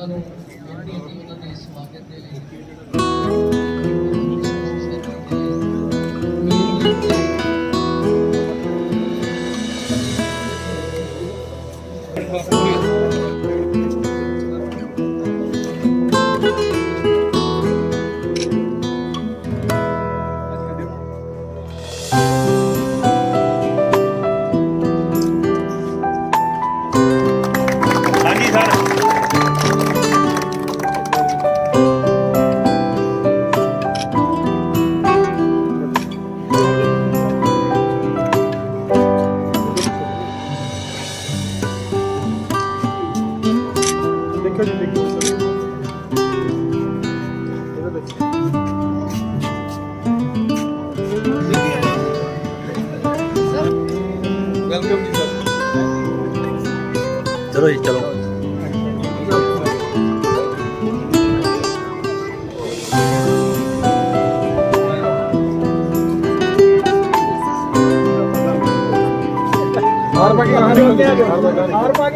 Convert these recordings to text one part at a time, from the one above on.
ਉਹਨਾਂ ਨੂੰ ਬੇਨਤੀ ਹੈ ਕਿ ਉਹਨਾਂ ਦੇ ਸਵਾਗਤ ਦੇ ਲਈ। ਹਾਰ ਪਾ ਕੇ ਆ ਜਾਓ। ਹਾਰ ਪਾ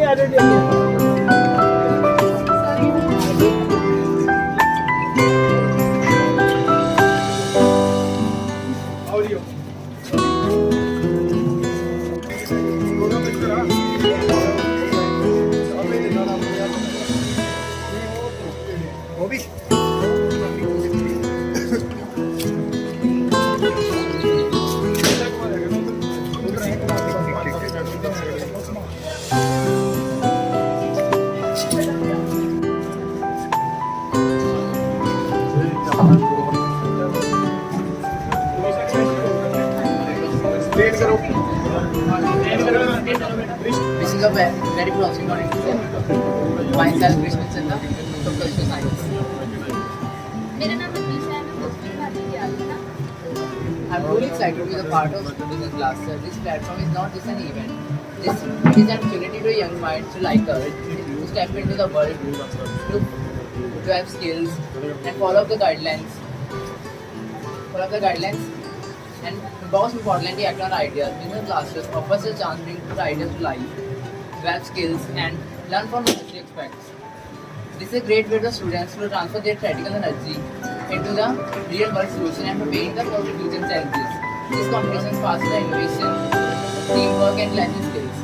Very I'm really excited to be the part of This platform is not just an event. This it is an opportunity to a young minds to like us step into the world, to, to have skills, and follow the guidelines. Follow the guidelines. And most importantly, act on ideas. Business classes offers a chance to bring good ideas to life, develop skills, and learn from industry experts. This is a great way for students to transfer their theoretical energy into the real world solution and prepare them for the future challenges. This competition fosters the innovation, teamwork, and learning skills.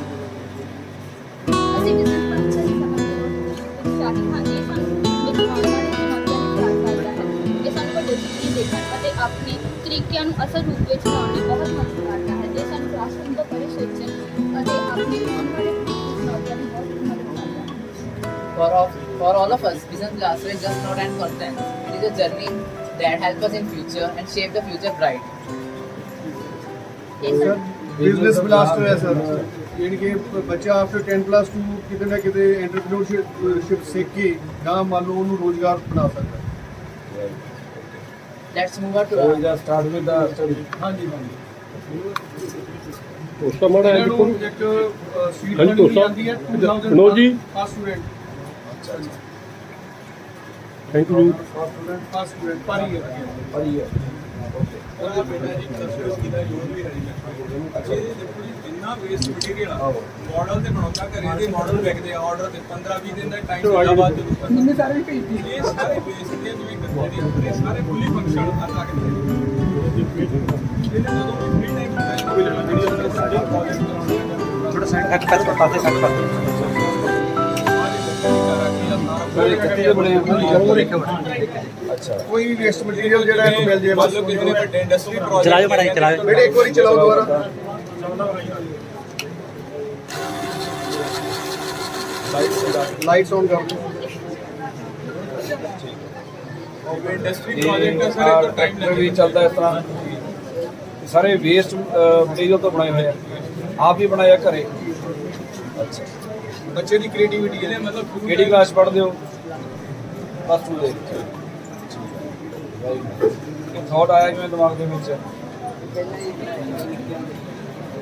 ਦੇਖਣ ਅਤੇ ਆਪਣੇ ਤਰੀਕਿਆਂ ਨੂੰ ਅਸਲ ਰੂਪ ਵਿੱਚ ਲਿਆਉਣ ਲਈ ਬਹੁਤ ਮਦਦ ਕਰਦਾ ਹੈ। ਇਹ ਸਾਨੂੰ ਕਲਾਸਰੂਮ ਤੋਂ ਪਰੇ ਸੋਚਣ ਅਤੇ ਆਪਣੇ ਆਉਣ ਵਾਲੇ ਚੁਣੌਤੀਆਂ ਨੂੰ ਬਹੁਤ ਮਦਦ ਕਰਦਾ ਹੈ। For, of, for all of us, business class is just not an content. It is a journey that helps us in future and shape the future bright. ਇਹ ਸਾਨੂੰ ਬਿਜ਼ਨਸ ਬਲਾਸਟ ਹੋਇਆ ਸਰ ਯਾਨੀ ਕਿ ਬੱਚਾ ਆਫਟਰ 10 ਪਲੱਸ 2 ਕਿਤੇ ਨਾ ਕਿਤੇ entrepreneurship ਸਿੱਖ ਕੇ ਗਾਂ ਮੰਨ ਲਓ ਉਹਨੂੰ ਰੋਜ਼ਗਾਰ ਬਣਾ ਸਕਦਾ let's move on to So we our, just start with the study. ਹਾਂਜੀ ਹਾਂਜੀ ਢੋਸਾ ਮਾੜਾ ਹੈ ਇਹਨਾਂ ਨੂੰ ਦੇਖੋ ਇੱਕ ਅ, ਸਵੀਟ ਹਾਂਜੀ, ਬਣੀ ਹੋਈ ਦੋਸਤਾਂ। ਜਾਂਦੀ ਹੈ 2000 ਲਓ ਜੀ। ਫਸਟ ਸਟੂਡੈਂਟ ਥੈਂਕ ਯੂ ਜੀ First student first student per year per year. Okay. ਉਹਦਾ ਬੇਟਾ ਜੀ ਕੰਸਰਟ ਕਿਦਾ ਯੂਨ ਵੀ ਹੈ ਜੀ ਅੱਛਾ ਇਹ ਦੇਖੋ ਨਾ ਵੇਸਟ ਮਟੀਰੀਅਲ ਮਾਡਲ ਤੇ ਬਣਾਉਂਦਾ ਘਰੇ ਦੇ ਮਾਡਲ ਵਿਕਦੇ ਆ ਆਰਡਰ ਤੇ 15 20 ਦਿਨ ਦਾ ਟਾਈਮ ਲੱਗਦਾ ਬਾਅਦ ਜਦੋਂ ਕਿੰਨੇ ਸਾਰੇ ਭੇਜਦੀ ਇਹ ਸਾਰੇ ਵੇਸਟ ਦੇ ਜਿਵੇਂ ਕਰਦੇ ਦੇ ਉੱਪਰ ਇਹ ਸਾਰੇ ਫੁੱਲੀ ਫੰਕਸ਼ਨ ਕਰ ਲੱਗਦੇ ਇਹਨਾਂ ਜਦੋਂ ਵੀ ਫ੍ਰੀ ਟਾਈਮ ਹੁੰਦਾ ਹੈ। ਮਿਲਣਾ ਜਿਹੜੀ ਉਹਨਾਂ ਸਾਡੀ ਕਾਲਜ ਕਰਾਉਂਦੇ ਥੋੜਾ ਸਾਈਡ ਕੱਟ ਕੱਟ ਪਾਸੇ ਕੱਟ ਪਾਸੇ। ਸਾਰੇ ਕਿੱਥੇ ਬਣੇ ਆ ਅੱਛਾ। ਕੋਈ ਵੀ ਵੇਸਟ ਮਟੀਰੀਅਲ ਜਿਹੜਾ ਇਹਨੂੰ ਮਿਲ ਜੇ ਬਸ ਕਿੰਨੇ ਵੱਡੇ ਇੰਡਸਟਰੀ ਪ੍ਰੋਜੈਕਟ ਚਲਾਓ ਬੜਾ ਚਲਾਓ ਬੇਟੇ ਇੱਕ ਵਾਰੀ ਚਲਾਓ ਦੁਬਾਰਾ। ਸਾਰੇ ਵੇਸਟ ਮਟੀਰੀਅਲ ਤੋਂ ਬਣਾਏ ਹੋਏ ਆ। ਆਪ ਹੀ ਬਣਾਇਆ ਘਰੇ। ਅੱਛਾ। ਬੱਚੇ ਦੀ ਕ੍ਰੀਏਟੀਵਿਟੀ ਹੈ। ਮਤਲਬ ਕਿਹੜੀ ਕਲਾਸ ਪੜ੍ਹਦੇ ਹੋ? ਬਸ ਨੂੰ ਦੇ। ਇਹ ਥਾਟ ਆਇਆ ਜਿਵੇਂ ਦਿਮਾਗ ਦੇ ਵਿੱਚ।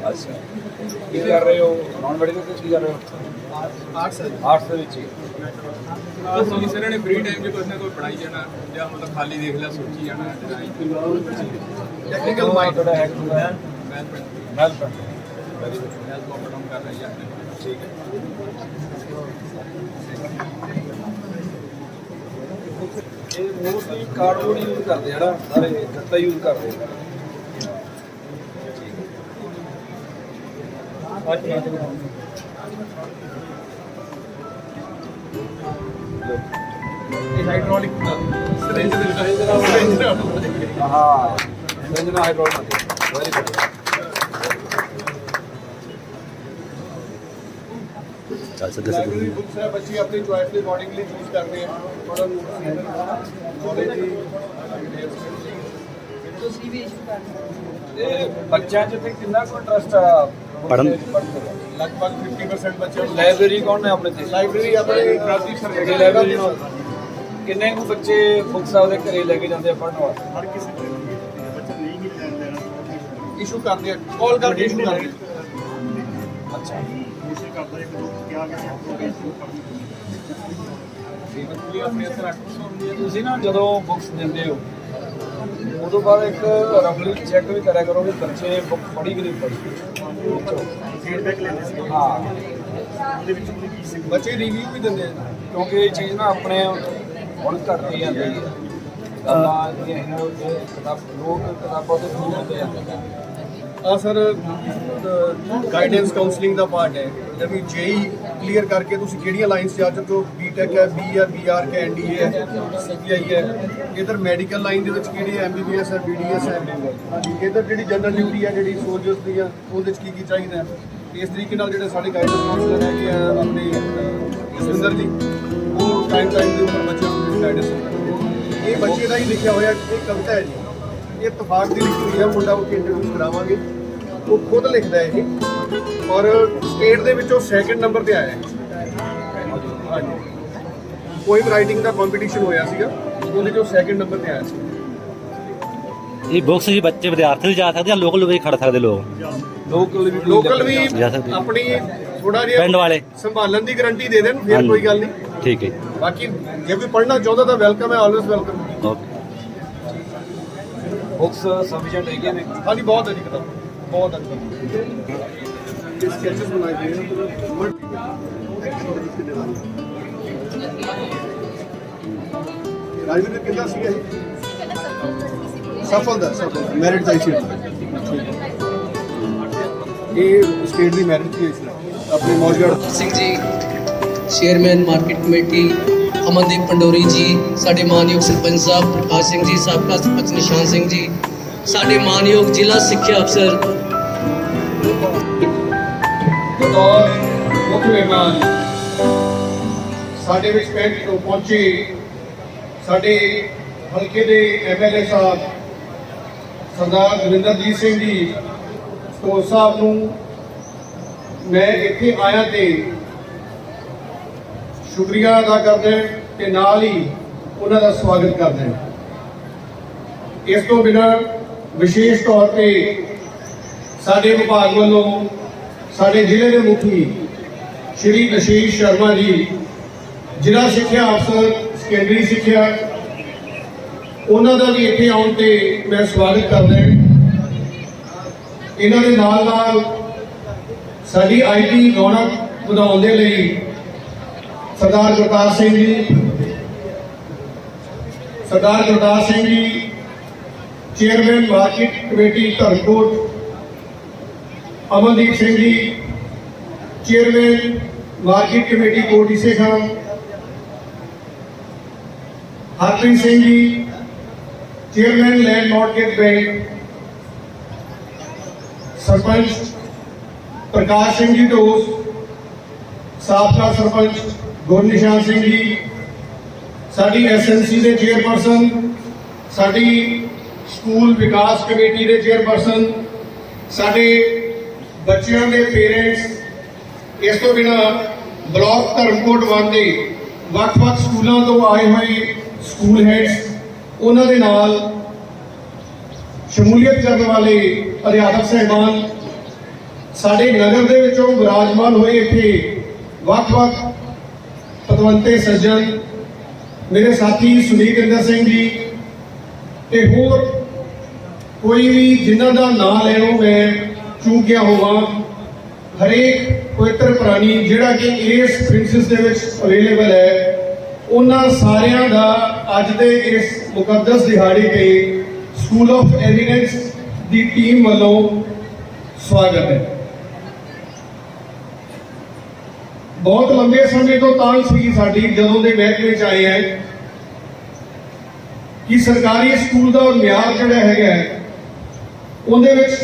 ਅੱਛਾ। ਕੀ ਕਰ ਰਹੇ ਹੋ? ਨਾਨ ਮੈਡੀਕਲ ਤੇ ਕੀ ਕਰ ਰਹੇ ਹੋ? ਆਰਟਸ ਆਰਟਸ ਦੇ ਵਿੱਚ ਹੀ। ਅਸੀਂ ਸਰ ਨੇ ਫ੍ਰੀ ਟਾਈਮ 'ਚ ਕੁਝ ਨਾ ਕੋਈ ਪੜਾਈ ਜਾਣਾ ਜਾਂ ਮਤਲਬ ਖਾਲੀ ਦੇਖ ਲਿਆ ਸੋਚੀ ਜਾਣਾ ਟੈਕਨੀਕਲ ਮਾਈਂਡ ਤੁਹਾਡਾ ਹੈ math help very good up down ਕਰ ਰਹੀ ਹੈ ਠੀਕ ਹੈ। ਮੋਸਟਲੀ ਕਾਰਡਬੋਰਡ ਯੂਜ਼ ਕਰਦੇ ਆ ਨਾ ਸਾਰੇ ਗੱਤਾ ਯੂਜ਼ ਕਰਦੇ ਆ। ਇਹ ਹਾਈਡ੍ਰੋਲਿਕ ਸਿਰਿੰਜ ਦੇ ਸਿਰਿੰਜ ਹਾਂ। ਸੰਜਨਾ ਹਾਈਡਰੋਲ ਮਾਤੇ ਵੈਰੀ ਗੁੱਡ ਲਾਇਬ੍ਰੇਰੀ ਬੁੱਕਸ ਹੈ ਬੱਚੇ ਆਪਣੀ ਚੁਆਇਸ ਦੇ ਅਕੋਰਡਿੰਗਲੀ ਚੂਜ਼ ਕਰਦੇ ਆ ਉਹਨਾਂ ਨੂੰ ਨੌਲੇਜ ਦੀ ਇਹ ਬੱਚਿਆਂ 'ਚ ਤੇ ਕਿੰਨਾ ਕੁ ਆ? ਪੜ੍ਹਨ? ਲਗਭਗ 50% ਬੱਚਿਆਂ ਨੂੰ ਲਾਇਬ੍ਰੇਰੀ ਕੌਣ ਨੇ ਆਪਣੇ ਤੇ ਲਾਇਬ੍ਰੇਰੀ ਆਪਣੇ ਕ੍ਰਾਂਤੀ ਸਰ ਹੈਗੇ ਲਾਇਬ੍ਰੇਰੀ ਕਿੰਨੇ ਕੁ ਬੱਚੇ ਬੁੱਕਸ ਆਪਦੇ ਘਰੇ ਲੈ ਕੇ ਜਾਂਦੇ ਆ ਪੜ੍ਹਨ ਵਾਸਤੇ? ਹਰ ਕਿਸੇ ਦੇ ਬੱਚਾ ਨਹੀਂ ਵੀ ਲੈਣ ਲੈਣਾ ਇਸ਼ੂ ਕਰਦੇ ਆ। ਕਾਲ ਕਰਕੇ ਇਸ਼ੂ ਕਰਦੇ। ਅੱਛਾ। ਕੋਸ਼ਿਸ਼ ਕਰਦਾ ਹੈ ਕਿ ਕਿਹਾ ਗਿਆ ਪ੍ਰੋਗਰਾਮ ਸ਼ੁਰੂ ਕਰਨੀ ਤੁਸੀਂ ਨਾ ਜਦੋਂ ਬੁੱਕਸ ਦਿੰਦੇ ਹੋ ਉਦੋਂ ਬਾਅਦ ਇੱਕ ਰਫਲੀ ਚੈੱਕ ਵੀ ਕਰਿਆ ਕਰੋ ਕਿ ਬੱਚੇ ਬੁੱਕ ਪੜ੍ਹੀ ਕਿ ਨਹੀਂ ਪੜ੍ਹੀ। ਫੀਡਬੈਕ ਲੈਂਦੇ ਸੀ। ਹਾਂ। ਉਹਦੇ ਵਿੱਚ ਉਹਨੇ ਕੀ ਸਿੱਖ ਬੱਚੇ ਰਿਵਿਊ ਵੀ ਦਿੰਦੇ ਆ ਕਿਉਂਕਿ ਇਹ ਚੀਜ਼ ਨਾ ਆਪਣੇ ਹੁਣ ਘਟਦੀ ਜਾਂਦੀ ਹੈ ਗੱਲਾਂ ਜਿਹੜੀਆਂ ਹੈਗੀਆਂ ਉਹ ਇਹ ਕਿਤਾਬ ਲੋਕ ਕਿਤਾਬਾਂ ਤੋਂ ਦੂਰ ਹੁੰਦੇ ਜਾਂਦੇ ਆ ਸਰ ਗਾਈਡੈਂਸ ਕਾਉਂਸਲਿੰਗ ਦਾ ਪਾਰਟ ਹੈ। ਜਿਵੇਂ ਜੇਈ ਕਲੀਅਰ ਕਰਕੇ ਤੁਸੀਂ ਕਿਹੜੀਆਂ ਲਾਈਨਸ ਜਾ ਚੁੱਕੇ ਹੋ? ਬੀਟੈਕ ਹੈ ਬੀ ਹੈ ਬੀਆਰ ਹੈ ਐਨਡੀਏ ਹੈ ਸੀਪੀਆਈ ਹੈ। ਇਧਰ ਮੈਡੀਕਲ ਲਾਈਨ ਦੇ ਵਿੱਚ ਕਿਹੜੀ ਐਮਬੀਬੀਐਸ ਹੈ ਬੀਡੀਐਸ ਹੈ? ਇਧਰ ਜਿਹੜੀ ਜਨਰਲ ਡਿਊਟੀ ਹੈ, ਜਿਹੜੀ ਸੋਲਜਰਸ ਦੀ ਆ ਉਹਦੇ ਵਿੱਚ ਕੀ ਕੀ ਚਾਹੀਦਾ ਇਸ ਤਰੀਕੇ ਨਾਲ ਜਿਹੜੇ ਸਾਡੇ ਗਾਈਡੈਂਸ ਕਾਉਂਸਲਰ ਹੈਗੇ ਆ, ਆਪਣੇ ਜਸਵਿੰਦਰ ਜੀ, ਉਹ ਟਾਈਮ ਟਾਈਮ ਦੇ ਉੱਪਰ ਬੱਚਿਆਂ ਨੂੰ ਗਾਈਡੈਂਸ ਇਹ ਬੱਚੇ ਦਾ ਹੀ ਲਿਖਿਆ ਹੋਇਆ, ਇਹ ਕਵਿਤਾ ਹੈ ਜੀ। ਇਹ ਤਫਾਕ ਦੀ ਲਿਖੀ ਹੋਈ ਹੈ, ਮੁੰਡਾ ਉਹ ਇੰਟਰਵਿਊ ਕਰਾਵਾਂਗੇ। ਉਹ ਖੁਦ ਲਿਖਦਾ ਹੈ ਇਹ। ਔਰ ਸਟੇਟ ਦੇ ਵਿੱਚੋਂ ਸੈਕੰਡ ਨੰਬਰ ਤੇ ਆਇਆ ਹੈ। ਹਾਂਜੀ। ਕੋਈ ਰਾਈਟਿੰਗ ਦਾ ਕੰਪੀਟੀਸ਼ਨ ਹੋਇਆ ਸੀਗਾ ਉਹਦੇ ਚੋਂ ਸੈਕੰਡ ਨੰਬਰ ਤੇ ਆਇਆ ਸੀ। ਇਹ ਬੁੱਕਸ ਜੀ ਬੱਚੇ ਵਿਦਿਆਰਥੀ ਵੀ ਜਾ ਸਕਦੇ ਆ ਲੋਕਲ ਵੀ ਖੜ ਸਕਦੇ ਲੋਕ। ਲੋਕਲ ਵੀ ਲੋਕਲ ਵੀ ਜਾ ਸਕਦੇ। ਆਪਣੀ ਥੋੜਾ ਜਿਹਾ ਪਿੰਡ ਵਾਲੇ। ਸੰਭਾਲਣ ਦੀ ਗਾਰੰਟੀ ਦੇ ਦੇਣ ਫਿਰ। ਕੋਈ ਗੱਲ ਨਹੀਂ। ਠੀਕ ਹੈ ਬਾਕੀ ਜੇ ਕੋਈ ਪੜ੍ਹਨਾ ਚਾਹੁੰਦਾ ਤਾਂ ਵੈਲਕਮ ਹੈ always welcome okay books sufficient ਹੈਗੀਆਂ ਨੇ? ਹਾਂਜੀ ਬਹੁਤ ਅੱਛੀ ਕਿਤਾਬ। ਬਹੁਤ ਅੱਛੀ ਇਹ ਸਕੈਚਸ ਬਣਾਏ ਗਏ ਰਾਜਵੀਰ ਕਿੰਨਾ ਸੀਗਾ ਇਹ ਸਫਲ ਦਾ ਸਫਲ ਮੈਰਿਟ ਦਾ ਇਸ਼ੂ ਇਹ ਸਟੇਟ ਦੀ ਮੈਰਿਟ ਦੀ ਇਸ ਆਪਣੇ Maujgarh Singh ji chairman market committee Amandeep Pandori ji ਸਾਡੇ ਮਾਨਯੋਗ ਸਰਪੰਚ ਸਾਹਿਬ ਪ੍ਰਕਾਸ਼ ਸਿੰਘ ਜੀ ਸਾਬਕਾ ਸਰਪੰਚ ਨਿਸ਼ਾਨ ਸਿੰਘ ਜੀ ਸਾਡੇ ਮਾਨਯੋਗ ਜ਼ਿਲ੍ਹਾ ਸਿੱਖਿਆ ਅਫਸਰ ਬਤੌਰ ਮੁੱਖ ਮਹਿਮਾਨ ਸਾਡੇ ਵਿੱਚ ਪਿੰਡ ਤੋਂ ਪਹੁੰਚੇ। ਸਾਡੇ ਹਲਕੇ ਦੇ ਐਮਐਲਏ ਸਾਹਿਬ ਸਰਦਾਰ ਦਵਿੰਦਰਜੀਤ ਸਿੰਘ ਜੀ ਸਟੋਰ ਸਾਹਿਬ ਨੂੰ ਮੈਂ ਇੱਥੇ ਆਇਆ ਤੇ ਸ਼ੁਕਰੀਆ ਅਦਾ ਕਰਦਾ ਤੇ ਨਾਲ ਹੀ ਉਹਨਾਂ ਦਾ ਸਵਾਗਤ ਕਰਦਾ ਇਸ ਤੋਂ ਬਿਨਾਂ ਵਿਸ਼ੇਸ਼ ਤੌਰ ਤੇ ਸਾਡੇ ਵਿਭਾਗ ਵੱਲੋਂ ਸਾਡੇ ਜ਼ਿਲ੍ਹੇ ਦੇ ਮੁਖੀ ਸ਼੍ਰੀ ਅਸ਼ੀਸ਼ ਸ਼ਰਮਾ ਜੀ, ਜ਼ਿਲ੍ਹਾ ਸਿੱਖਿਆ ਅਫਸਰ ਸੈਕੰਡਰੀ ਸਿੱਖਿਆ, ਉਹਨਾਂ ਦਾ ਵੀ ਇੱਥੇ ਆਉਣ ਤੇ ਮੈਂ ਸਵਾਗਤ ਕਰਦਾ ਇਹਨਾਂ ਦੇ ਨਾਲ ਨਾਲ ਸਾਡੀ ਆਈਟੀ ਰੌਣਕ ਵਧਾਉਣ ਦੇ ਲਈ ਸਰਦਾਰ ਗੁਰਦਾਸ ਸਿੰਘ ਜੀ, Sardar Gurdas Singh ji chairman market committee Dharamkot Amandeep Singh ji chairman market committee Koti Sekhan Harpreet Singh ji chairman land market bank sarpanch Prakash Singh ji Dhos ਸਾਬਕਾ ਸਰਪੰਚ ਗੁਰਨਿਸ਼ਾਨ ਸਿੰਘ ਜੀ ਸਾਡੀ ਐਸਐਨਸੀ ਦੇ ਚੇਅਰਪਰਸਨ ਸਾਡੀ school ਵਿਕਾਸ committee ਦੇ chairperson ਸਾਡੇ ਬੱਚਿਆਂ ਦੇ parents ਇਸ ਤੋਂ ਬਿਨਾ ਬਲਾਕ ਧਰਮਕੋਟ ਵਨ ਦੇ ਵੱਖ-ਵੱਖ ਸਕੂਲਾਂ ਤੋਂ ਆਏ ਹੋਏ ਸਕੂਲ ਹੈਡਸ ਉਹਨਾਂ ਦੇ ਨਾਲ ਸ਼ਮੂਲੀਅਤ ਕਰਨ ਵਾਲੇ ਅਧਿਆਪਕ ਸਹਿਬਾਨ, ਸਾਡੇ ਨਗਰ ਦੇ ਵਿੱਚੋਂ ਵਿਰਾਜਮਾਨ ਹੋਏ ਇੱਥੇ ਵੱਖ-ਵੱਖ ਪਤਵੰਤੇ ਸੱਜਣ, ਮੇਰੇ ਸਾਥੀ ਸੁਨੀਲ ਇੰਦਰ ਸਿੰਘ ਜੀ ਤੇ ਹੋਰ ਕੋਈ ਵੀ ਜਿਨ੍ਹਾਂ ਦਾ ਨਾਂ ਲੈਣੋਂ ਮੈਂ ਚੂਕਿਆ ਹੋਵਾਂ ਹਰੇਕ ਪਵਿੱਤਰ ਪ੍ਰਾਣੀ ਜਿਹੜਾ ਕਿ ਇਸ ਪ੍ਰਿੰਸੈਸ ਦੇ ਵਿੱਚ ਅਵੇਲੇਬਲ ਹੈ ਉਹਨਾਂ ਸਾਰਿਆਂ ਦਾ ਅੱਜ ਦੇ ਇਸ ਮੁਕੱਦਸ ਦਿਹਾੜੇ ਤੇ ਸਕੂਲ ਆਫ ਐਵੀਡੈਂਸ ਦੀ ਟੀਮ ਵੱਲੋਂ ਸਵਾਗਤ ਹੈ। ਬਹੁਤ ਲੰਬੇ ਸਮੇਂ ਤੋਂ ਤਾਂਗ ਸੀ ਸਾਡੀ ਜਦੋਂ ਦੇ ਮਹਿਕਮੇ ਚ ਆਏ ਹੈ ਕਿ ਸਰਕਾਰੀ ਸਕੂਲ ਦਾ ਮਿਆਰ ਜਿਹੜਾ ਹੈਗਾ ਹੈ, ਉਹਦੇ ਵਿੱਚ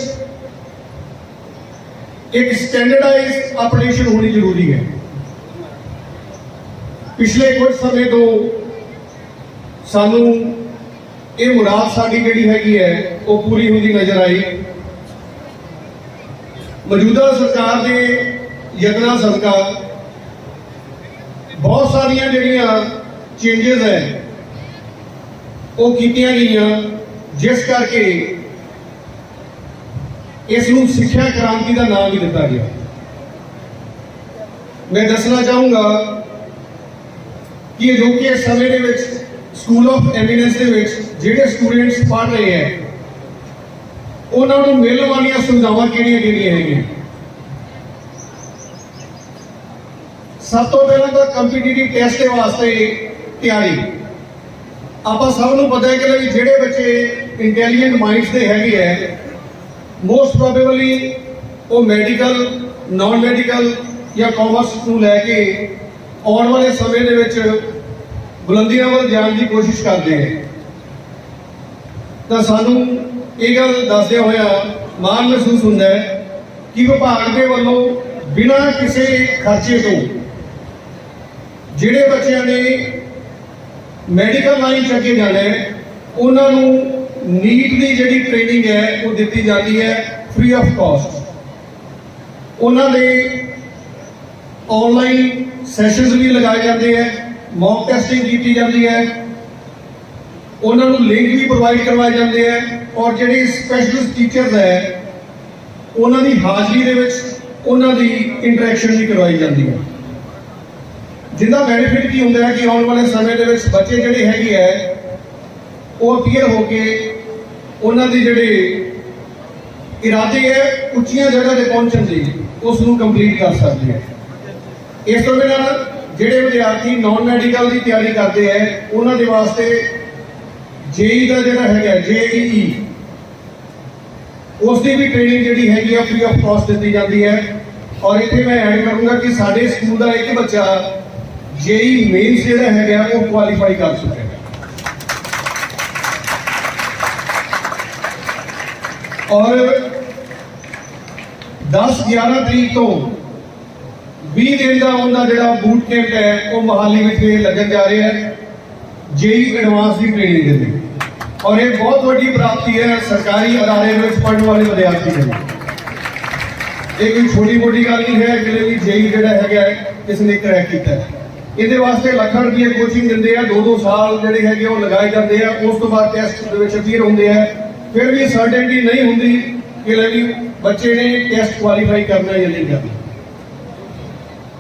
ਇੱਕ ਸਟੈਂਡਰਡਾਈਜ਼ ਆਪਰੇਸ਼ਨ ਹੋਣੀ ਜ਼ਰੂਰੀ ਹੈ। ਪਿਛਲੇ ਕੁਝ ਸਮੇਂ ਤੋਂ ਸਾਨੂੰ ਇਹ ਮੁਰਾਦ ਸਾਡੀ ਜਿਹੜੀ ਹੈਗੀ ਹੈ, ਉਹ ਪੂਰੀ ਹੁੰਦੀ ਨਜ਼ਰ ਆਈ। ਮੌਜੂਦਾ ਸਰਕਾਰ ਦੇ ਯਤਨਾਂ ਸਦਕਾ ਬਹੁਤ ਸਾਰੀਆਂ ਜਿਹੜੀਆਂ ਚੇਂਜਸ ਹੈ, ਉਹ ਕੀਤੀਆਂ ਗਈਆਂ, ਜਿਸ ਕਰਕੇ ਇਸ ਨੂੰ ਸਿੱਖਿਆ ਕ੍ਰਾਂਤੀ ਦਾ ਨਾਮ ਵੀ ਦਿੱਤਾ ਗਿਆ। ਮੈਂ ਦੱਸਣਾ ਚਾਹੂੰਗਾ ਕਿ ਅਜੋਕੇ ਸਮੇਂ ਦੇ ਵਿੱਚ ਸਕੂਲ ਆਫ ਐਮੀਨੈਂਸ ਦੇ ਵਿੱਚ ਜਿਹੜੇ ਸਟੂਡੈਂਟਸ ਪੜ੍ਹ ਰਹੇ ਹੈ, ਉਹਨਾਂ ਨੂੰ ਮਿਲਣ ਵਾਲੀਆਂ ਸੁਵਿਧਾਵਾਂ ਕਿਹੜੀਆਂ ਕਿਹੜੀਆਂ ਹੈਗੀਆਂ? ਸਭ ਤੋਂ ਪਹਿਲਾਂ ਤਾਂ ਕੰਪੀਟੀਟਿਵ ਟੈਸਟ ਦੇ ਵਾਸਤੇ ਤਿਆਰੀ। ਆਪਾਂ ਸਭ ਨੂੰ ਪਤਾ ਹੈ ਕਿ ਜਿਹੜੇ ਬੱਚੇ ਇੰਟੈਲੀਜੈਂਟ ਮਾਈਂਡਸ ਦੇ ਹੈਗੇ ਹੈ ਮੋਸਟ ਪ੍ਰੋਬੇਬਲੀ ਉਹ ਮੈਡੀਕਲ ਨਾਨ ਮੈਡੀਕਲ ਜਾਂ ਕਾਮਰਸ ਨੂੰ ਲੈ ਕੇ ਆਉਣ ਵਾਲੇ ਸਮੇਂ ਦੇ ਵਿੱਚ ਬੁਲੰਦੀਆਂ ਵੱਲ ਜਾਣ ਦੀ ਕੋਸ਼ਿਸ਼ ਕਰਦੇ ਹੈ ਤਾਂ ਸਾਨੂੰ ਇਹ ਗੱਲ ਦੱਸਦਿਆਂ ਹੋਇਆ ਮਾਣ ਮਹਿਸੂਸ ਹੁੰਦਾ ਹੈ ਕਿ ਵਿਭਾਗ ਦੇ ਵੱਲੋਂ ਬਿਨਾਂ ਕਿਸੇ ਖਰਚੇ ਤੋਂ ਜਿਹੜੇ ਬੱਚਿਆਂ ਨੇ ਮੈਡੀਕਲ ਲਾਈਨ ਚ ਅੱਗੇ ਜਾਣਾ ਹੈ, ਉਹਨਾਂ ਨੂੰ ਨੀਟ ਦੀ ਜਿਹੜੀ ਟ੍ਰੇਨਿੰਗ ਹੈ, ਉਹ ਦਿੱਤੀ ਜਾਂਦੀ ਹੈ ਫ੍ਰੀ ਆਫ ਕਾਸਟ ਉਹਨਾਂ ਦੇ ਆਨਲਾਈਨ ਸੈਸ਼ਨਸ ਵੀ ਲਗਾਏ ਜਾਂਦੇ ਹੈ ਮੌਕ ਟੈਸਟਿੰਗ ਕੀਤੀ ਜਾਂਦੀ ਹੈ। ਉਹਨਾਂ ਨੂੰ ਲਿੰਕ ਵੀ ਪ੍ਰੋਵਾਈਡ ਕਰਵਾਏ ਜਾਂਦੇ ਹੈ ਔਰ ਜਿਹੜੇ ਸਪੈਸ਼ਲਿਸਟ ਟੀਚਰਸ ਹੈ, ਉਹਨਾਂ ਦੀ ਹਾਜ਼ਰੀ ਦੇ ਵਿੱਚ ਉਹਨਾਂ ਦੀ ਇੰਟਰੈਕਸ਼ਨ ਵੀ ਕਰਵਾਈ ਜਾਂਦੀ ਹੈ। ਜਿਹਦਾ ਬੈਨੀਫਿਟ ਕੀ ਹੁੰਦਾ ਹੈ ਕਿ ਆਉਣ ਵਾਲੇ ਸਮੇਂ ਦੇ ਵਿੱਚ ਬੱਚੇ ਜਿਹੜੇ ਹੈਗੇ ਹੈ, ਉਹ ਅਪੀਅਰ ਹੋ ਕੇ ਉਹਨਾਂ ਦੀ ਜਿਹੜੇ ਇਰਾਦੇ ਹੈ, ਉੱਚੀਆਂ ਜਗ੍ਹਾ ਤੇ ਪਹੁੰਚਣ ਦੀ, ਉਸ ਨੂੰ ਕੰਪਲੀਟ ਕਰ ਸਕਦੇ ਹੈ। ਇਸ ਤੋਂ ਬਿਨਾਂ ਜਿਹੜੇ ਵਿਦਿਆਰਥੀ ਨਾਨ ਮੈਡੀਕਲ ਦੀ ਤਿਆਰੀ ਕਰਦੇ ਹੈ, ਉਹਨਾਂ ਦੇ ਵਾਸਤੇ ਜੇਈ ਦਾ ਜਿਹੜਾ ਹੈਗਾ ਜੇਈਈ ਉਸ ਦੀ ਵੀ ਟ੍ਰੇਨਿੰਗ ਜਿਹੜੀ ਹੈਗੀ ਆ ਫ੍ਰੀ ਆਫ ਕਾਸਟ ਦਿੱਤੀ ਜਾਂਦੀ ਹੈ। ਔਰ ਇੱਥੇ ਮੈਂ ਐਡ ਕਰੂੰਗਾ ਕਿ ਸਾਡੇ ਸਕੂਲ ਦਾ ਇੱਕ ਬੱਚਾ ਜੇਈ ਮੇਨਸ ਜਿਹੜਾ ਹੈਗਾ, ਉਹ ਕੁਆਲੀਫਾਈ ਕਰ ਚੁੱਕਾ ਔਰ 10 11 ਤਰੀਕ ਤੋਂ 20 ਦਿਨ ਦਾ ਉਹਦਾ ਜਿਹੜਾ ਬੂਟ ਕੈਂਪ ਹੈ ਉਹ ਮਹਾਲੀ ਵਿਖੇ ਲੱਗਣ ਜਾ ਰਿਹਾ ਹੈ ਜੇਈ ਐਡਵਾਂਸ ਦੀ ਟ੍ਰੇਨਿੰਗ ਦੇ ਲਈ। ਔਰ ਇਹ ਬਹੁਤ ਵੱਡੀ ਪ੍ਰਾਪਤੀ ਹੈ ਸਰਕਾਰੀ ਅਦਾਰੇ ਵਿੱਚ ਪੜ੍ਹਨ ਵਾਲੇ ਵਿਦਿਆਰਥੀਆਂ ਦੇ ਲਈ। ਇਹ ਕੋਈ ਛੋਟੀ ਮੋਟੀ ਗੱਲ ਨਹੀਂ ਹੈ ਕਿ ਲਈ ਜੇਈ ਜਿਹੜਾ ਹੈਗਾ ਹੈ, ਨੇ ਕਰੈਕ ਕੀਤਾ ਇਹਦੇ ਵਾਸਤੇ ਲੱਖਾਂ ਰੁਪਏ ਕੋਚਿੰਗ ਦਿੰਦੇ ਆ ਦੋ ਦੋ ਸਾਲ ਜਿਹੜੇ ਹੈਗੇ ਉਹ ਲਗਾਏ ਜਾਂਦੇ ਆ ਉਸ ਤੋਂ ਬਾਅਦ ਟੈਸਟ ਦੇ ਵਿੱਚ ਅਪੀਅਰ ਹੁੰਦੇ ਆ। ਫਿਰ ਵੀ ਸਰਟੇਨਟੀ ਨਹੀਂ ਹੁੰਦੀ ਕਿ ਲੈ ਵੀ ਬੱਚੇ ਨੇ ਟੈਸਟ ਕੁਆਲੀਫਾਈ ਕਰਨਾ ਜਾਂ ਨਹੀਂ ਕਰਨਾ।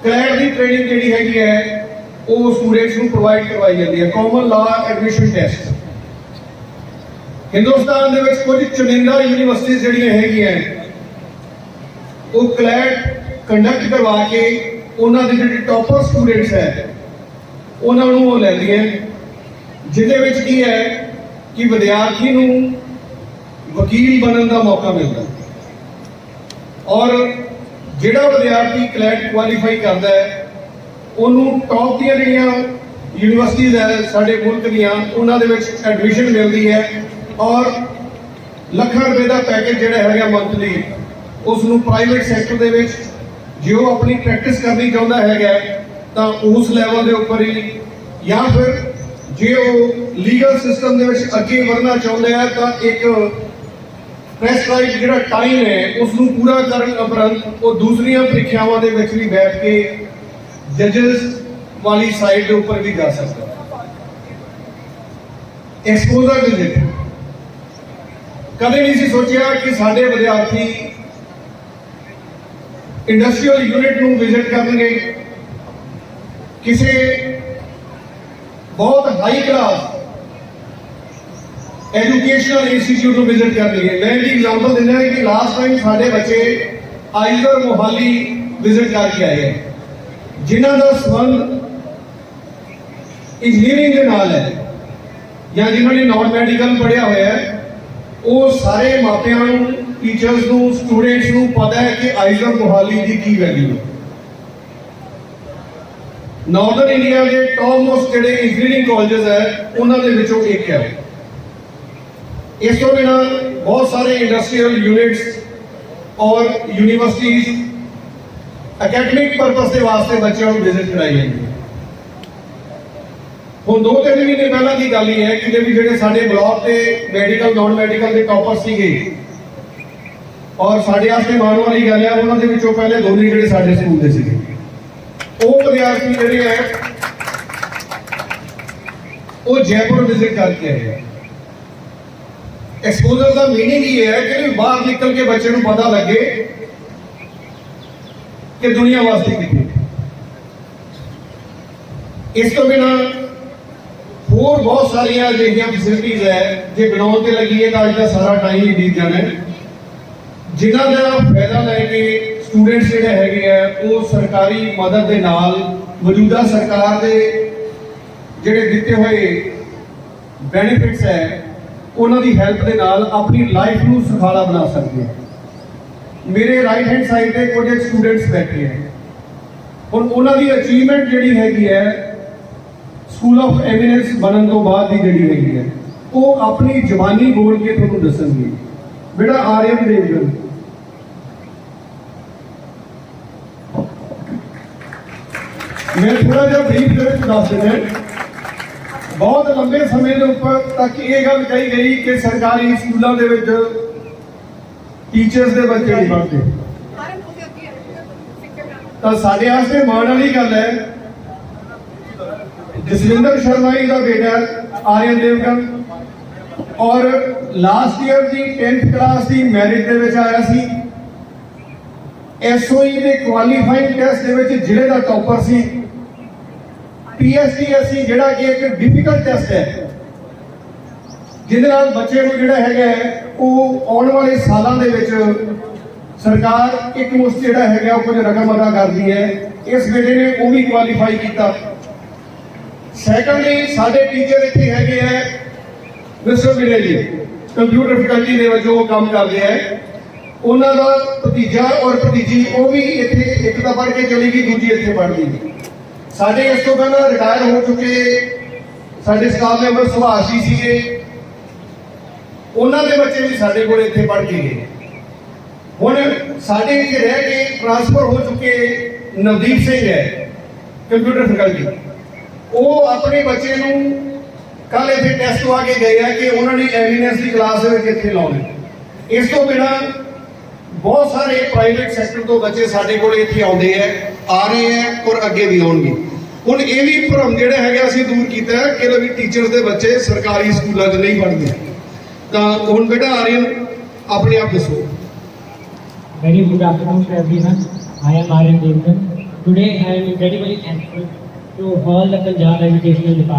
ਕਲੈਟ ਦੀ ਟ੍ਰੇਨਿੰਗ ਜਿਹੜੀ ਹੈਗੀ ਹੈ, ਉਹ ਸਟੂਡੈਂਟਸ ਨੂੰ ਪ੍ਰੋਵਾਈਡ ਕਰਵਾਈ ਜਾਂਦੀ ਹੈ। ਕਾਮਨ ਲਾ ਐਡਮਿਸ਼ਨ ਟੈਸਟ ਹਿੰਦੁਸਤਾਨ ਦੇ ਵਿੱਚ ਕੁਝ ਚੁਣਿੰਦਾ ਯੂਨੀਵਰਸਿਟੀਆਂ ਜਿਹੜੀਆਂ ਹੈਗੀਆਂ, ਉਹ ਕਲੈਟ ਕੰਡਕਟ ਕਰਵਾ ਕੇ ਉਹਨਾਂ ਦੇ ਜਿਹੜੇ ਟੌਪਰ ਸਟੂਡੈਂਟਸ ਹੈ, ਉਹਨਾਂ ਨੂੰ ਉਹ ਲੈਂਦੀਆਂ ਜਿਹਦੇ ਵਿੱਚ ਕੀ ਹੈ ਕਿ ਵਿਦਿਆਰਥੀ ਨੂੰ ਵਕੀਲ ਬਣਨ ਦਾ ਮੌਕਾ ਮਿਲਦਾ। ਔਰ ਜਿਹੜਾ ਵਿਦਿਆਰਥੀ ਕਲੈਟ ਕੁਆਲੀਫਾਈ ਕਰਦਾ ਹੈ, ਉਹਨੂੰ ਟੌਪ ਦੀਆਂ ਜਿਹੜੀਆਂ ਯੂਨੀਵਰਸਿਟੀਜ਼ ਹੈ, ਸਾਡੇ ਮੁਲਕ ਦੀਆਂ, ਉਹਨਾਂ ਦੇ ਵਿੱਚ ਐਡਮਿਸ਼ਨ ਮਿਲਦੀ ਹੈ ਔਰ ਲੱਖਾਂ ਰੁਪਏ ਦਾ ਪੈਕੇਜ ਜਿਹੜਾ ਹੈਗਾ ਮੰਥਲੀ ਉਸ ਨੂੰ ਪ੍ਰਾਈਵੇਟ ਸੈਕਟਰ ਦੇ ਵਿੱਚ ਜੇ ਉਹ ਆਪਣੀ ਪ੍ਰੈਕਟਿਸ ਕਰਨੀ ਚਾਹੁੰਦਾ ਹੈਗਾ, ਤਾਂ ਉਸ ਲੈਵਲ ਦੇ ਉੱਪਰ ਹੀ, ਜਾਂ ਫਿਰ ਜੇ ਉਹ ਲੀਗਲ ਸਿਸਟਮ ਦੇ ਵਿੱਚ ਅੱਗੇ ਵਧਣਾ ਚਾਹੁੰਦਾ ਹੈ, ਤਾਂ ਇੱਕ ਪ੍ਰੈਸਕ੍ਰਾਈਬ ਜਿਹੜਾ ਟਾਈਮ ਹੈ ਉਸ ਨੂੰ ਪੂਰਾ ਕਰਨ ਉਪਰੰਤ ਉਹ ਦੂਸਰੀਆਂ ਪ੍ਰੀਖਿਆਵਾਂ ਦੇ ਵਿੱਚ ਵੀ ਬੈਠ ਕੇ ਜੱਜਸ ਵਾਲੀ ਸਾਈਡ ਦੇ ਉੱਪਰ ਵੀ ਜਾ ਸਕਦਾ। ਐਕਸਪੋਜ਼ਰ ਵਿਜ਼ਿਟ ਕਦੇ ਨਹੀਂ ਸੀ ਸੋਚਿਆ ਕਿ ਸਾਡੇ ਵਿਦਿਆਰਥੀ ਇੰਡਸਟਰੀਅਲ ਯੂਨਿਟ ਨੂੰ ਵਿਜ਼ਿਟ ਕਰਨਗੇ। ਕਿਸੇ ਬਹੁਤ ਹਾਈ ਕਲਾਸ ਐਜੂਕੇਸ਼ਨਲ ਇੰਸਟੀਚਿਊਟ ਨੂੰ ਵਿਜ਼ਿਟ ਕਰਨਗੇ ਮੈਂ ਇਹਦੀ ਐਗਜ਼ਾਮਪਲ ਦਿੰਦਾ ਹਾਂ ਕਿ ਲਾਸਟ ਟਾਈਮ ਸਾਡੇ ਬੱਚੇ ਆਈਜ਼ਰ ਮੋਹਾਲੀ ਵਿਜ਼ਿਟ ਕਰਕੇ ਆਏ ਹੈ। ਜਿਨ੍ਹਾਂ ਦਾ ਸੰਬੰਧ ਇੰਜੀਨੀਅਰਿੰਗ ਦੇ ਨਾਲ ਹੈ ਜਾਂ ਜਿਨ੍ਹਾਂ ਨੇ ਨਾਨ ਮੈਡੀਕਲ ਪੜ੍ਹਿਆ ਹੋਇਆ ਹੈ, ਉਹ ਸਾਰੇ ਮਾਪਿਆਂ ਨੂੰ ਟੀਚਰਸ ਨੂੰ ਸਟੂਡੈਂਟਸ ਨੂੰ ਪਤਾ ਹੈ ਕਿ ਆਈਜ਼ਰ ਮੁਹਾਲੀ ਦੀ ਕੀ ਵੈਲਿਊ ਹੈ। ਨਾਰਥਰਨ ਇੰਡੀਆ ਦੇ ਟੌਪ ਮੋਸਟ ਜਿਹੜੇ ਇੰਜੀਨੀਅਰਿੰਗ ਕਾਲਜਸ ਹੈ, ਉਹਨਾਂ ਦੇ ਵਿੱਚੋਂ ਇੱਕ ਹੈ। ਇਸ ਤੋਂ ਬਿਨਾਂ ਬਹੁਤ ਸਾਰੇ ਇੰਡਸਟਰੀਅਲ ਯੂਨਿਟਸ ਔਰ ਯੂਨੀਵਰਸਿਟੀਜ਼ ਅਕੈਡਮਿਕ ਪਰਪਸ ਦੇ ਵਾਸਤੇ ਬੱਚਿਆਂ ਨੂੰ ਵਿਜ਼ਿਟ ਕਰਾਈ ਜਾਂਦੀ ਹੈ। ਹੁਣ ਦੋ ਤਿੰਨ ਮਹੀਨੇ ਪਹਿਲਾਂ ਦੀ ਗੱਲ ਹੀ ਹੈ ਕਿ ਵੀ ਜਿਹੜੇ ਸਾਡੇ ਬਲਾਕ ਦੇ ਮੈਡੀਕਲ ਨਾਨ ਮੈਡੀਕਲ ਦੇ ਟੌਪਰ ਸੀਗੇ ਔਰ ਸਾਡੇ ਵਾਸਤੇ ਮਾਣ ਵਾਲੀ ਗੱਲ ਹੈ, ਉਹਨਾਂ ਦੇ ਵਿੱਚੋਂ ਪਹਿਲੇ ਦੋਨੇ ਜਿਹੜੇ ਸਾਡੇ ਸਕੂਲ ਦੇ ਸੀਗੇ। ਉਹ ਵਿਦਿਆਰਥੀ ਜਿਹੜੇ ਹੈ, ਉਹ ਜੈਪੁਰ ਵਿਜ਼ਿਟ ਕਰਕੇ ਆਏ ਹੈ। ਐਕਸਪੋਜ਼ਰ ਦਾ ਮੀਨਿੰਗ ਇਹ ਹੈ ਕਿ ਵੀ ਬਾਹਰ ਨਿਕਲ ਕੇ ਬੱਚੇ ਨੂੰ ਪਤਾ ਲੱਗੇ ਕਿ ਦੁਨੀਆ ਵਾਸਤੇ ਕਿੱਥੇ ਇਸ ਤੋਂ ਬਿਨਾਂ ਹੋਰ ਬਹੁਤ ਸਾਰੀਆਂ ਜਿਹੜੀਆਂ ਫੈਸਿਲਿਟੀਆਂ ਹੈ, ਜੇ ਬਣਾਉਣ ਤੇ ਲੱਗੀਏ ਤਾਂ ਅੱਜ ਦਾ ਸਾਰਾ ਟਾਈਮ ਹੀ ਬੀਤ ਜਾਣਾ ਹੈ। ਜਿਨ੍ਹਾਂ ਦਾ ਫਾਇਦਾ ਲੈ ਕੇ ਸਟੂਡੈਂਟਸ ਜਿਹੜੇ ਹੈਗੇ ਆ, ਉਹ ਸਰਕਾਰੀ ਮਦਦ ਦੇ ਨਾਲ ਮੌਜੂਦਾ ਸਰਕਾਰ ਦੇ ਜਿਹੜੇ ਦਿੱਤੇ ਹੋਏ ਬੈਨੀਫਿਟਸ ਹੈ ਉਹਨਾਂ ਦੀ ਹੈਲਪ ਦੇ ਨਾਲ ਆਪਣੀ ਲਾਈਫ ਨੂੰ ਸੁਖਾਲਾ ਬਣਾ ਸਕਦੇ ਆ ਮੇਰੇ ਰਾਈਟ ਹੈਂਡ ਸਾਈਡ ਤੇ ਕੁਝ ਸਟੂਡੈਂਟਸ ਬੈਠੇ ਹੈ ਹੁਣ ਉਹਨਾਂ ਦੀ ਅਚੀਵਮੈਂਟ ਜਿਹੜੀ ਹੈਗੀ ਹੈ ਸਕੂਲ ਆਫ ਐਮੀਨੈਂਸ ਬਣਨ ਤੋਂ ਬਾਅਦ ਦੀ ਜਿਹੜੀ ਹੈਗੀ ਹੈ, ਉਹ ਆਪਣੀ ਜਵਾਨੀ ਬੋਲ ਕੇ ਤੁਹਾਨੂੰ ਦੱਸਣਗੇ। ਬੇਟਾ ਆਰੀਅਨ ਦੇਵਗਨ ਮੈਂ ਥੋੜਾ ਜਿਹਾ ਬਰੀਫ ਦੱਸ ਦਿੰਦਾ। ਬਹੁਤ ਲੰਬੇ ਸਮੇਂ ਦੇ ਉੱਪਰ ਤੱਕ ਇਹ ਗੱਲ ਕਹੀ ਗਈ ਕਿ ਸਰਕਾਰੀ ਸਕੂਲਾਂ ਦੇ ਵਿੱਚ ਟੀਚਰਸ ਦੇ ਬੱਚੇ ਨਹੀਂ ਪੜ੍ਹਦੇ। ਤਾਂ ਸਾਡੇ ਵਾਸਤੇ ਮਾਣ ਵਾਲੀ ਗੱਲ ਹੈ, ਜਸਵਿੰਦਰ ਸ਼ਰਮਾ ਜੀ ਦਾ ਬੇਟਾ ਆਰਿਆਨ ਦੇਵਗਨ। ਔਰ ਲਾਸਟ ਈਅਰ ਦੀ 10th ਕਲਾਸ ਦੀ ਮੈਰਿਟ ਦੇ ਵਿੱਚ ਆਇਆ ਸੀ। ਐਸਓਈ ਦੇ ਕੁਆਲੀਫਾਈਂਗ ਟੈਸਟ ਦੇ ਵਿੱਚ ਜ਼ਿਲ੍ਹੇ ਦਾ ਟੌਪਰ ਸੀ। ਪੀਐਸਟੀਐਸਸੀ ਜਿਹੜਾ ਕਿ ਇੱਕ ਡਿਫਿਕਲਟ ਟੈਸਟ ਹੈ ਜਿਹਦੇ ਨਾਲ ਬੱਚੇ ਨੂੰ ਜਿਹੜਾ ਹੈਗਾ ਹੈ, ਉਹ ਆਉਣ ਵਾਲੇ ਸਾਲਾਂ ਦੇ ਵਿੱਚ ਸਰਕਾਰ ਇੱਕ ਮੁਸ਼ਤ ਜਿਹੜਾ ਹੈਗਾ ਉਹ ਕੁਝ ਰਕਮ ਅਦਾ ਕਰਦੀ ਹੈ। ਇਸ ਬੇਟੇ ਨੇ ਉਹ ਵੀ ਕੁਆਲੀਫਾਈ ਕੀਤਾ। ਸੈਕੰਡਲੀ ਸਾਡੇ ਟੀਚਰ ਇੱਥੇ ਹੈਗੇ ਆ ਮਿਸਟਰ ਵਿਲੇ ਜੀ। ਕੰਪਿਊਟਰ ਫੈਕਲਟੀ ਦੇ ਵਿੱਚ ਉਹ ਕੰਮ ਕਰਦੇ ਆ ਉਹਨਾਂ ਦਾ ਭਤੀਜਾ ਔਰ ਭਤੀਜੀ ਉਹ ਵੀ ਇੱਥੇ ਇੱਕ ਤਾਂ ਪੜ੍ਹ ਕੇ ਚਲੀ ਗਈ ਦੂਜੀ ਇੱਥੇ ਪੜ੍ਹ ਗਈ। ਸਾਡੇ ਇਸ ਤੋਂ ਪਹਿਲਾਂ ਰਿਟਾਇਰ ਹੋ ਚੁੱਕੇ ਸਾਡੇ ਸਟਾਫ ਮੈਂਬਰ ਸੁਭਾਸ਼ ਜੀ ਸੀਗੇ। ਉਹਨਾਂ ਦੇ ਬੱਚੇ ਵੀ ਸਾਡੇ ਕੋਲ ਇੱਥੇ ਪੜ੍ਹ ਕੇ ਗਏ। ਹੁਣ ਸਾਡੇ ਇੱਥੇ ਰਹਿ ਕੇ ਟ੍ਰਾਂਸਫਰ ਹੋ ਚੁੱਕੇ ਨਵਦੀਪ ਸਿੰਘ ਹੈ ਕੰਪਿਊਟਰ ਫੈਕਲਟੀ ਉਹ ਆਪਣੇ ਬੱਚੇ ਨੂੰ ਕੱਲ ਇੱਥੇ ਟੈਸਟ ਆ ਕੇ ਗਏ ਆ ਕਿ ਉਹਨਾਂ ਨੇ ਐਮੀਨੈਂਸ ਦੀ ਕਲਾਸ ਦੇ ਵਿੱਚ ਇੱਥੇ ਲਾਉਣੀ। ਇਸ ਤੋਂ ਬਿਨਾ ਬਹੁਤ ਸਾਰੇ ਪ੍ਰਾਈਵੇਟ ਸੈਕਟਰ ਤੋਂ ਬੱਚੇ ਸਾਡੇ ਕੋਲ ਇੱਥੇ ਆਉਂਦੇ ਆ ਆ ਰਹੇ ਆ ਔਰ ਅੱਗੇ ਵੀ ਆਉਣਗੇ ਹੁਣ ਇਹ ਵੀ ਭਰਮ ਜਿਹੜਾ ਹੈਗਾ ਅਸੀਂ ਦੂਰ ਕੀਤਾ ਹੈ ਕਿ ਵੀ ਟੀਚਰਸ ਦੇ ਬੱਚੇ ਸਰਕਾਰੀ ਸਕੂਲਾਂ 'ਚ ਨਹੀਂ ਪੜ੍ਹਦੇ ਤਾਂ ਹੁਣ ਬੇਟਾ ਆਰੀਅਨ ਆਪਣੇ ਆਪ ਦੱਸੋ Very good afternoon to everyone. I am Aryan Devgan. Today I am incredibly thankful to all the Punjab Educational Department.